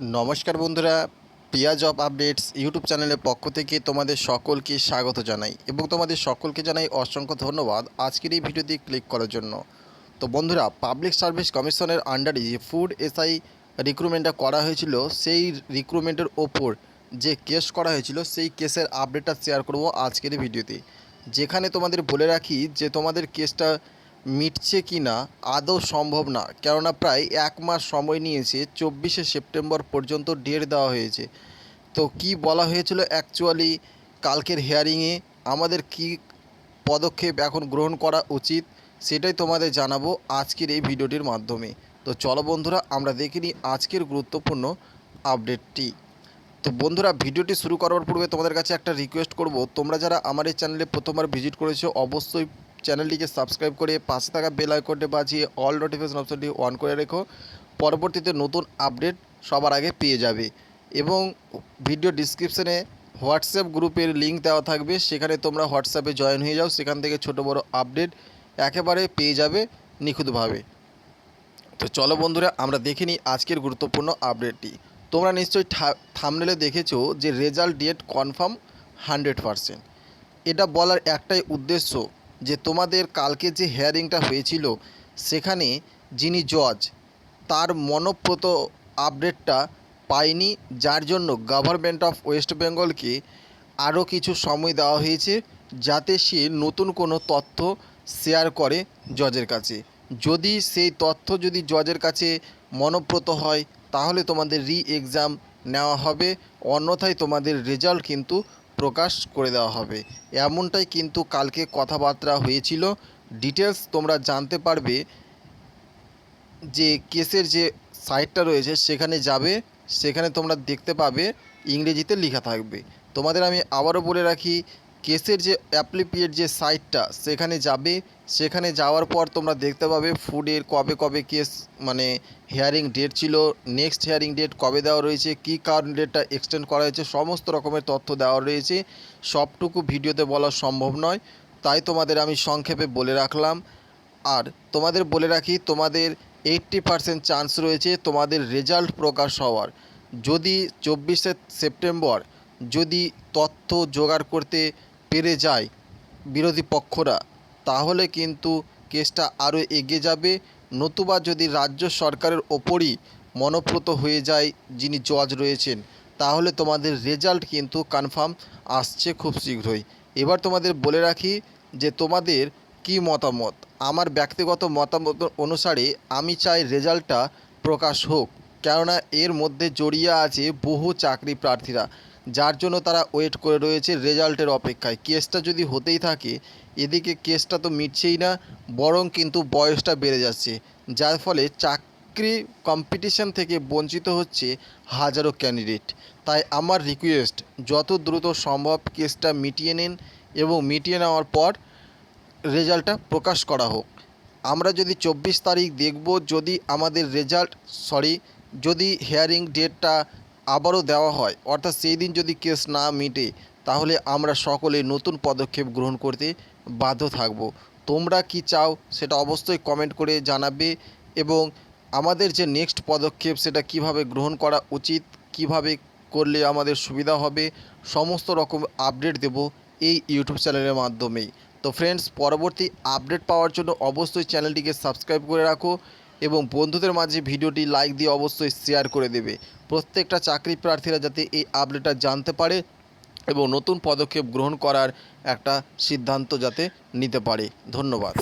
নমস্কার বন্ধুরা পিয়া job updates YouTube চ্যানেলের পক্ষ থেকে তোমাদের সকলকে স্বাগত জানাই এবং তোমাদের সকলকে জানাই অসংখ্য ধন্যবাদ আজকের এই ভিডিওতে ক্লিক করার জন্য। তো বন্ধুরা পাবলিক সার্ভিস কমিশনের আন্ডারে যে ফুড এসআই রিক্রুটমেন্টটা করা হয়েছিল, সেই রিক্রুটমেন্টের ওপর যে কেস করা হয়েছিল, সেই কেসের আপডেটটা শেয়ার করব আজকের ভিডিওতে। যেখানে তোমাদের বলে রাখি যে তোমাদের কেসটা মিটছে কি না, আদৌ সম্ভব না। কেননা প্রায় এক মাস সময় নিয়েছে, চব্বিশে সেপ্টেম্বর পর্যন্ত ডেট দেওয়া হয়েছে। তো কি বলা হয়েছিল অ্যাকচুয়ালি কালকের হিয়ারিংয়ে আমাদের কি পদক্ষেপ এখন গ্রহণ করা উচিত, সেটাই তোমাদের জানাব আজকের এই ভিডিওটির মাধ্যমে। তো চলো বন্ধুরা, আমরা দেখে নিই আজকের গুরুত্বপূর্ণ আপডেটটি। তো বন্ধুরা, ভিডিওটি শুরু করার পূর্বে তোমাদের কাছে একটা রিকোয়েস্ট করব। তোমরা যারা আমার এই চ্যানেলে প্রথমবার ভিজিট করেছ, অবশ্যই চ্যানেলটিকে সাবস্ক্রাইব করে পাশে থাকা বেল আইকনটি বাজিয়ে অল নোটিফিকেশন অপশনটি অন করে রেখো। পরবর্তীতে নতুন আপডেট সবার আগে পেয়ে যাবে। এবং ভিডিও ডিসক্রিপশনে হোয়াটসঅ্যাপ গ্রুপের লিঙ্ক দেওয়া থাকবে। সেখানে তোমরা হোয়াটসঅ্যাপে জয়েন হয়ে যাও। সেখান থেকে ছোট বড় আপডেট একেবারে পেয়ে যাবে নিখুঁতভাবে। তো চলো বন্ধুরা, আমরা দেখে নিই আজকের গুরুত্বপূর্ণ আপডেটটি তোমরা নিশ্চয়ই থামনেলে দেখেছ যে result date confirm hundred percent এটা বলার একটাই উদ্দেশ্য যে তোমাদের কালকে যে হেয়ারিংটা হয়েছিল, সেখানে যিনি জজ তার মনপ্রত আপডেটটা পায়নি, যার জন্য গভর্নমেন্ট অফ ওয়েস্ট বেঙ্গলকে আরও কিছু সময় দেওয়া হয়েছে, যাতে সে নতুন কোনো তথ্য শেয়ার করে জজের কাছে। যদি সেই তথ্য যদি জজের কাছে মনপ্রত হয়, তাহলে তোমাদের রি এক্সাম নেওয়া হবে, অন্যথায় তোমাদের রেজাল্ট কিন্তু প্রকাশ করে দেওয়া হবে। এমনটাই কিন্তু কালকে কথাবার্তা হয়েছিল। ডিটেলস তোমরা জানতে পারবে যে কেসের যে সাইটটা রয়েছে, সেখানে যাবে। সেখানে তোমরা দেখতে পাবে, ইংরেজিতে লেখা থাকবে। তোমাদের আমি আবারও বলে রাখি, কেসের যে অ্যাপ্লিপিয়েট যে সাইটটা, সেখানে যাবে। সেখানে যাওয়ার পর তোমরা দেখতে পাবে ফুডের কবে কবে কেস মানে হেয়ারিং ডেট ছিল নেক্সট হেয়ারিং ডেট কবে দেওয়া রয়েছে, কী কারণ ডেটটা এক্সটেন্ড করা হয়েছে, সমস্ত রকমের তথ্য দেওয়া রয়েছে। সবটুকু ভিডিওতে বলা সম্ভব নয়, তাই তোমাদের আমি সংক্ষেপে বলে রাখলাম। আর তোমাদের বলে রাখি, তোমাদের এইট্টি পারসেন্ট চান্স রয়েছে তোমাদের রেজাল্ট প্রকাশ হওয়ার। যদি চব্বিশে সেপ্টেম্বর যদি তথ্য জোগাড় করতে পেরে যায় বিরোধী পক্ষরা তাহলে কিন্তু কেসটা আরও এগিয়ে যাবে। নতুবা যদি রাজ্য সরকারের ওপরই মনপ্রত হয়ে যায় যিনি জজ রয়েছেন, তাহলে তোমাদের রেজাল্ট কিন্তু কনফার্ম আসছে খুব শীঘ্রই। এবার তোমাদের বলে রাখি যে তোমাদের কি মতামত? আমার ব্যক্তিগত মতামত অনুসারে আমি চাই রেজাল্টটা প্রকাশ হোক, কেননা এর মধ্যে জড়িয়ে আছে বহু চাকরি প্রার্থীরা। যার জন্য তারা ওয়েট করে রয়েছে রেজাল্টের অপেক্ষায়। কেসটা যদি হতেই থাকে, এদিকে কেসটা তো মিটছেই না, বরং কিন্তু বয়সটা বেড়ে যাচ্ছে, যার ফলে চাকরি কম্পিটিশন থেকে বঞ্চিত হচ্ছে হাজারো ক্যান্ডিডেট তাই আমার রিকোয়েস্ট যত দ্রুত সম্ভব কেসটা মিটিয়ে নিন এবং মিটিয়ে নেওয়ার পর রেজাল্টটা প্রকাশ করা হোক। আমরা যদি চব্বিশ তারিখ দেখব, যদি আমাদের রেজাল্ট সরি যদি হেয়ারিং ডেটটা আবারও দেওয়া হয়। অর্থাৎ সেই দিন যদি কেস না মিটে, তাহলে আমরা সকলে নতুন পদক্ষেপ গ্রহণ করতে বাধ্য থাকব। তোমরা কি চাও সেটা অবশ্যই কমেন্ট করে জানাবে এবং আমাদের যে নেক্সট পদক্ষেপ, সেটা কীভাবে গ্রহণ করা উচিত, কীভাবে করলে আমাদের সুবিধা হবে, সমস্ত রকম আপডেট দেব এই ইউটিউব চ্যানেলের মাধ্যমেই। তো ফ্রেন্ডস পরবর্তী আপডেট পাওয়ার জন্য অবশ্যই চ্যানেলটিকে সাবস্ক্রাইব করে রাখো এবং বন্ধুদের মাঝে ভিডিওটি লাইক দিয়ে অবশ্যই শেয়ার করে দেবে। প্রত্যেকটা চাকরি প্রার্থীরা যাতে এই আপডেটটা জানতে পারে এবং নতুন পদক্ষেপ গ্রহণ করার একটা সিদ্ধান্ত যাতে নিতে পারে। ধন্যবাদ।